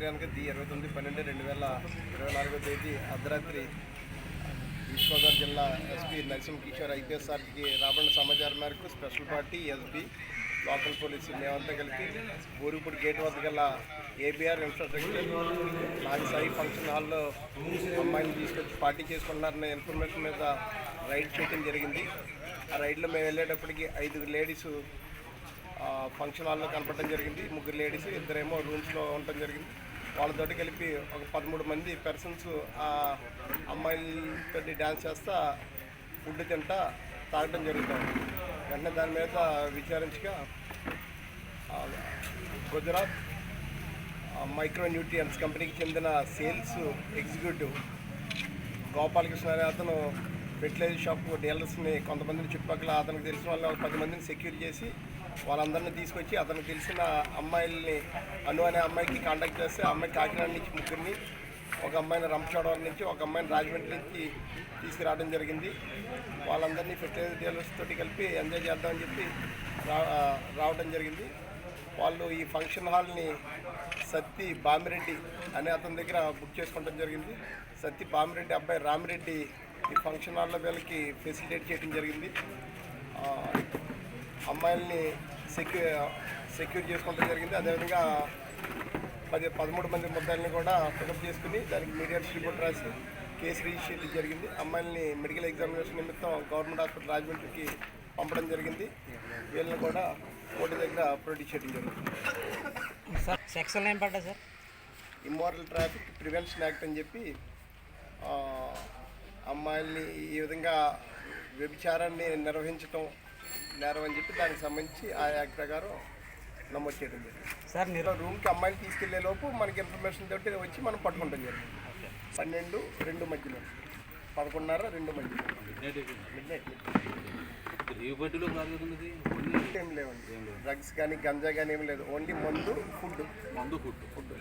తేదీ ఇరవై తొమ్మిది పన్నెండు రెండు వేల ఇరవై నాలుగో తేదీ అర్ధరాత్రి ఈస్ట్ గోదావరి జిల్లా ఎస్పీ నరసింహ కిషోర్ ఐపీఎస్ సార్కి రాబడిన సమాచారం మేరకు special party SP local police మేమంతా కలిపి ఊరుపూడి గేట్ వద్ద గల ఏబీఆర్ ఇన్ఫ్రాస్ట్రక్చర్ నాగసాయి ఫంక్షన్ హాల్లో అమ్మాయిని తీసుకొచ్చి పార్టీ చేసుకున్నారన్న ఇన్ఫర్మేషన్ మీద రైడ్ చేయడం జరిగింది. ఆ రైడ్లో మేము వెళ్ళేటప్పటికి ఐదుగురు లేడీస్ ఫంక్షన్ హాల్లో కనపడడం జరిగింది. ముగ్గురు లేడీస్ ఇద్దరేమో రూమ్స్లో ఉండటం జరిగింది. వాళ్ళతో కలిపి ఒక పదమూడు మంది పర్సన్స్ ఆ అమ్మాయిలతో డ్యాన్స్ చేస్తా ఫుడ్ తింటా తాగటం జరుగుతుంది. వెంటనే దాని మీద విచారించగా గుజరాత్ మైక్రో న్యూట్రియన్స్ కంపెనీకి చెందిన సేల్స్ ఎగ్జిక్యూటివ్ గోపాలకృష్ణ అనే అతను ఫెర్టిలైజర్ షాప్ డీలర్స్ని కొంతమందిని చుట్టుపక్కల అతనికి తెలిసిన వాళ్ళు ఒక పది మందిని సెక్యూర్ చేసి వాళ్ళందరినీ తీసుకొచ్చి అతనికి తెలిసిన అమ్మాయిల్ని అను అనే అమ్మాయికి కాంటాక్ట్ చేస్తే అమ్మాయి కాకినాడ నుంచి ముగ్గురిని ఒక అమ్మాయిని రంపచోడవరం నుంచి ఒక అమ్మాయిని రాజమండ్రి నుంచి తీసుకురావడం జరిగింది. వాళ్ళందరినీ ఫెస్టివల్ డీలర్స్ తోటి కలిపి ఎంజాయ్ చేద్దామని చెప్పి రా రావడం జరిగింది. వాళ్ళు ఈ ఫంక్షన్ హాల్ని సత్తి బామిరెడ్డి అనే అతని దగ్గర బుక్ చేసుకోవడం జరిగింది. సత్తి బామిరెడ్డి అబ్బాయి రామిరెడ్డి ఈ ఫంక్షన్ హాల్లో వీళ్ళకి ఫెసిలిటేట్ చేయడం జరిగింది. అమ్మాయిల్ని సెక్యూ సెక్యూర్ చేసుకోవడం జరిగింది. అదేవిధంగా పది పదమూడు మంది ముద్దాయిల్ని కూడా పికప్ చేసుకుని దానికి మీడియట్ రిపోర్ట్ రాసి కేసు రిజిస్టర్ చేయడం జరిగింది. అమ్మాయిల్ని మెడికల్ ఎగ్జామినేషన్ నిమిత్తం గవర్నమెంట్ హాస్పిటల్ రాజమండ్రికి పంపడం జరిగింది. వీళ్ళని కూడా కోర్టు దగ్గర ప్రొడ్యూస్ చేయడం జరిగింది. సార్ సెక్షన్ ఏం పడ్డా sir? Immoral traffic prevention act అని చెప్పి అమ్మాయిల్ని ఈ విధంగా వ్యభిచారాన్ని నిర్వహించటం నేరం అని చెప్పి దానికి సంబంధించి ఆ యాక్ట్ ప్రకారం నమోదు చేయడం జరిగింది. సార్ ఇలా రూమ్కి అమ్మాయిని తీసుకెళ్ళే లోపు మనకి ఇన్ఫర్మేషన్ తోటి వచ్చి మనం పట్టుకుంటాం జరిగింది పన్నెండు రెండు మధ్యలో. పదకొండున్నర రెండు మధ్యలో. ఏం లేవండి. డ్రగ్స్ కానీ గంజా కానీ ఏం లేదు. ఓన్లీ మందు ఫుడ్. మందు ఫుడ్. ఫుడ్.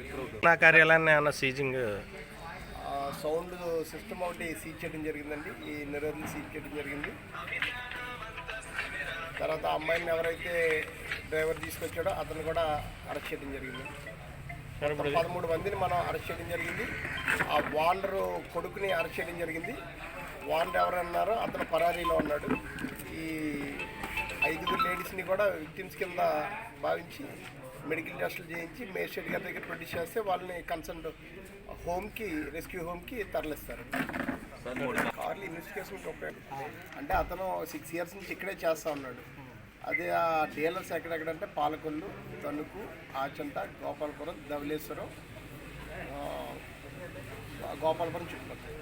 నా కార్యాలయాన్ని ఏమన్నా సీజింగ్? సౌండ్ సిస్టమ్ ఒకటి సీజ్ చేయడం జరిగిందండి. ఈ నిరోధులు సీజ్ చేయడం జరిగింది. తర్వాత అమ్మాయిని ఎవరైతే డ్రైవర్ తీసుకొచ్చాడో అతను కూడా అరెస్ట్ చేయడం జరిగింది. పదమూడు మందిని మనం అరెస్ట్ చేయడం జరిగింది. ఆ వాండర్ కొడుకుని అరెస్ట్ చేయడం జరిగింది. వాండర్ ఎవరన్నారో అతను పరారీలో ఉన్నాడు. ఈ ఐదుగురు లేడీస్ని కూడా విక్టిమ్స్ కింద భావించి మెడికల్ టెస్టులు చేయించి మేజిస్ట్రేట్ గారి దగ్గర ప్రొడ్యూస్ చేస్తే వాళ్ళని కన్సల్ట్ హోమ్కి రెస్క్యూ హోమ్కి తరలిస్తారు. కార్లు ఇన్వెస్టిగేషన్కి ఉపయోగం అంటే అతను సిక్స్ ఇయర్స్ నుంచి ఇక్కడే చేస్తూ ఉన్నాడు. అదే ఆ డీలర్స్ ఎక్కడెక్కడంటే పాలకొల్లు తణుకు ఆచంట గోపాలపురం ధవళేశ్వరం గోపాలపురం చుట్టుపక్కల.